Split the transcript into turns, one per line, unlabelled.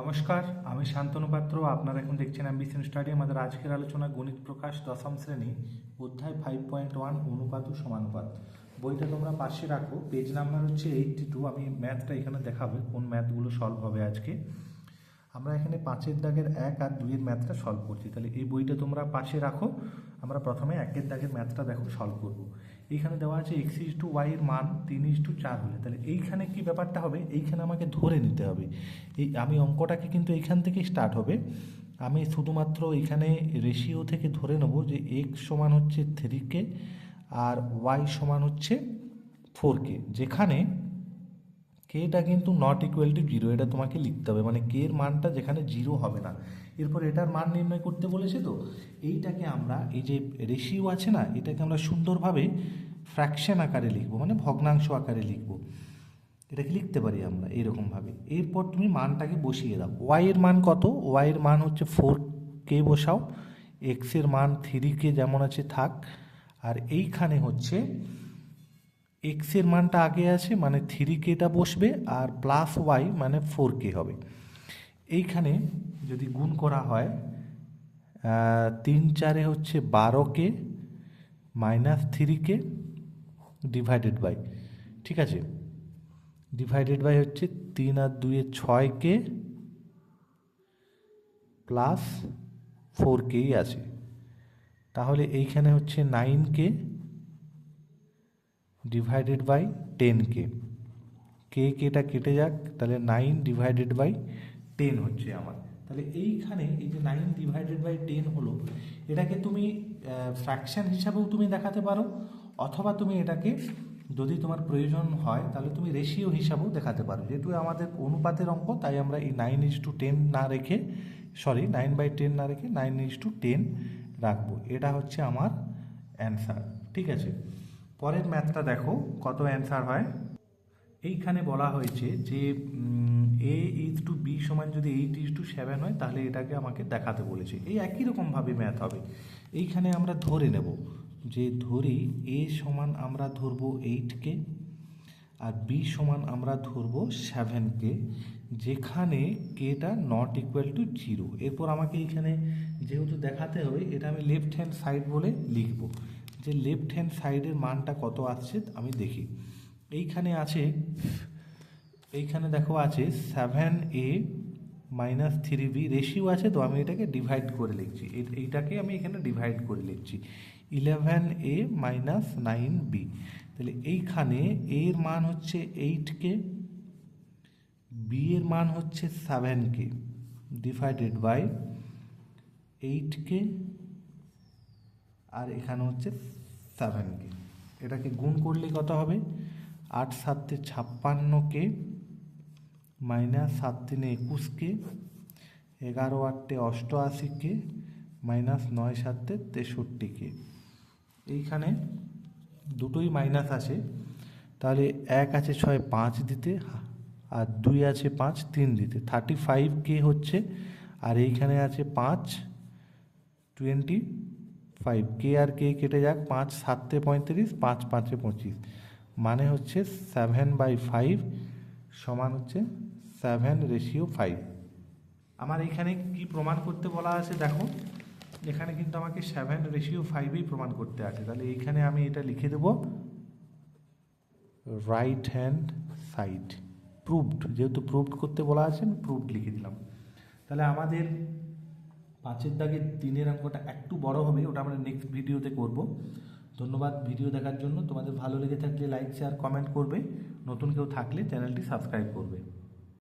নমস্কার, আমি শান্তনু পাত্র। আপনারা এখন দেখছেন অ্যাম্বিশন স্টাডি। আমাদের আজকের আলোচনা গণিত প্রকাশ দশম শ্রেণি, অধ্যায় ফাইভ পয়েন্ট ওয়ান অনুপাত ও সমানুপাত। বইটা তোমরা পাশে রাখো। পেজ নাম্বার হচ্ছে এইটটি টু আমি ম্যাথটা এখানে দেখাবো, কোন ম্যাথগুলো সলভ হবে আজকে। আমরা এখানে পাঁচের দাগের এক আর দুইয়ের ম্যাথটা সলভ করছি। তাহলে এই বইটা তোমরা পাশে রাখো, আমরা প্রথমে একের দাগের ম্যাথটা দেখো সলভ করব। এইখানে দেওয়া আছে এক্স ইস টু ওয়াই এর মান তিন ইস টু চার হলে। তাহলে এইখানে কি ব্যাপারটা হবে? এইখানে আমাকে ধরে নিতে হবে। এই আমি অঙ্কটাকে কিন্তু এইখান থেকেই স্টার্ট হবে। আমি শুধুমাত্র এখানে রেশিও থেকে ধরে নেব যে এক্স সমান হচ্ছে থ্রি কে আর ওয়াই সমান হচ্ছে ফোর কে যেখানে কেটা কিন্তু নট ইকুয়াল টু জিরো এটা তোমাকে লিখতে হবে। মানে কে এর মানটা যেখানে জিরো হবে না। এরপর এটার মান নির্ণয় করতে বলেছে তো, এইটাকে আমরা এই যে রেশিও আছে না, এটাকে আমরা সুন্দরভাবে ফ্র্যাকশন আকারে লিখব মানে ভগ্নাংশ আকারে লিখব। এটাকে লিখতে পারি আমরা এইরকমভাবে। এরপর তুমি মানটাকে বসিয়ে দাও। ওয়াই এর মান কত? ওয়াই এর মান হচ্ছে ফোর কে বসাও। এক্সের মান থ্রি কে যেমন আছে থাক। আর এইখানে হচ্ছে এক্সের মানটা আগে আছে মানে থ্রি কেটা বসবে, আর প্লাস ওয়াই মানে ফোর কে হবে। এইখানে যদি গুণ করা হয় তিন চারে হচ্ছে বারো কে minus three K divided by ঠিক আছে? ডিভাইডেড বাই হচ্ছে তিন আর দুয়ে ছয় কে প্লাস ফোর কেই আছে। তাহলে এইখানে হচ্ছে nine K divided by ten কে কে কেটা কেটে যাক, তাহলে নাইন ডিভাইডেড বাই টেন হচ্ছে আমার। তাহলে এইখানে এই যে নাইন ডিভাইডেড বাই টেন হলো, এটাকে তুমি ফ্র্যাকশন হিসাবেও তুমি দেখাতে পারো, অথবা তুমি এটাকে যদি তোমার প্রয়োজন হয়, তাহলে তুমি রেশিও হিসাবেও দেখাতে পারো। যেহেতু আমাদের অনুপাতের অঙ্ক, তাই আমরা এই নাইন ইজ টু টেন না রেখে সরি নাইন বাই টেন না রেখে নাইন ইজ টু টেন রাখব। এটা হচ্ছে আমার অ্যান্সার ঠিক আছে? পরের ম্যাথটা দেখো, কত অ্যান্সার হয়? এইখানে বলা হয়েছে যে এ ইজ টু বি সমান যদি এইট ইজ টু সেভেন হয়, তাহলে এটাকে আমাকে দেখাতে বলেছে। এই একই রকমভাবে ম্যাথ হবে। এইখানে আমরা ধরে নেব যে, ধরি এ সমান আমরা ধরবো এইটকে আর বি সমান আমরা ধরবো সেভেনকে যেখানে কেটা নট ইকুয়াল টু জিরো এরপর আমাকে এইখানে যেহেতু দেখাতে হবে, এটা আমি লেফট হ্যান্ড সাইড বলে লিখব। যে লেফট হ্যান্ড সাইডের মানটা কত আসছে আমি দেখি। এইখানে আছে, এইখানে দেখো আছে seven A minus three B ratio আছে তো আমি এটাকে ডিভাইড করে লিখছি। এইটাকে আমি এখানে ডিভাইড করে লিখছি। Eleven A minus nine B তাহলে এইখানে এর মান হচ্ছে এইট কে বি এর মান হচ্ছে seven K divided by eight K আর এখানে হচ্ছে সেভেন কে। এটাকে গুণ করলে কত হবে? আট সাতে ছাপ্পান্ন কে মাইনাস সাত তিনে একুশ কে, এগারো আটটে অষ্টআশি কে মাইনাস নয় সাতে তেষট্টি কে। এইখানে দুটোই মাইনাস আছে, তাহলে এক আছে ছয় পাঁচ দিতে, আর দুই আছে পাঁচ তিন দিতে। থার্টি ফাইভ কে হচ্ছে, আর এইখানে আছে পাঁচ টোয়েন্টি ফাইভ কে আর কে কেটে যাক, পাঁচ সাতে পঁয়ত্রিশ, পাঁচ, পাঁচে পঁচিশ। মানে হচ্ছে সেভেন বাই ফাইভ সমান হচ্ছে সেভেন রেশিও ফাইভ আমার এখানে কি প্রমাণ করতে বলা আছে দেখো, এখানে কিন্তু আমাকে সেভেন রেশিও ফাইভেই প্রমাণ করতে আছে। তাহলে এইখানে আমি এটা লিখে দেবো রাইট হ্যান্ড সাইড প্রুভড যেহেতু প্রুভড করতে বলা আছে আমি প্রুভড লিখে দিলাম। তাহলে আমাদের পাঁচের দাগে তিনের অঙ্কটা একটু বড় হবে, ওটা আমরা নেক্সট ভিডিওতে করব। ধন্যবাদ ভিডিও দেখার জন্য। তোমাদের ভালো লেগে থাকলে লাইক শেয়ার কমেন্ট করবে। নতুন কেউ থাকলে চ্যানেলটি সাবস্ক্রাইব করবে।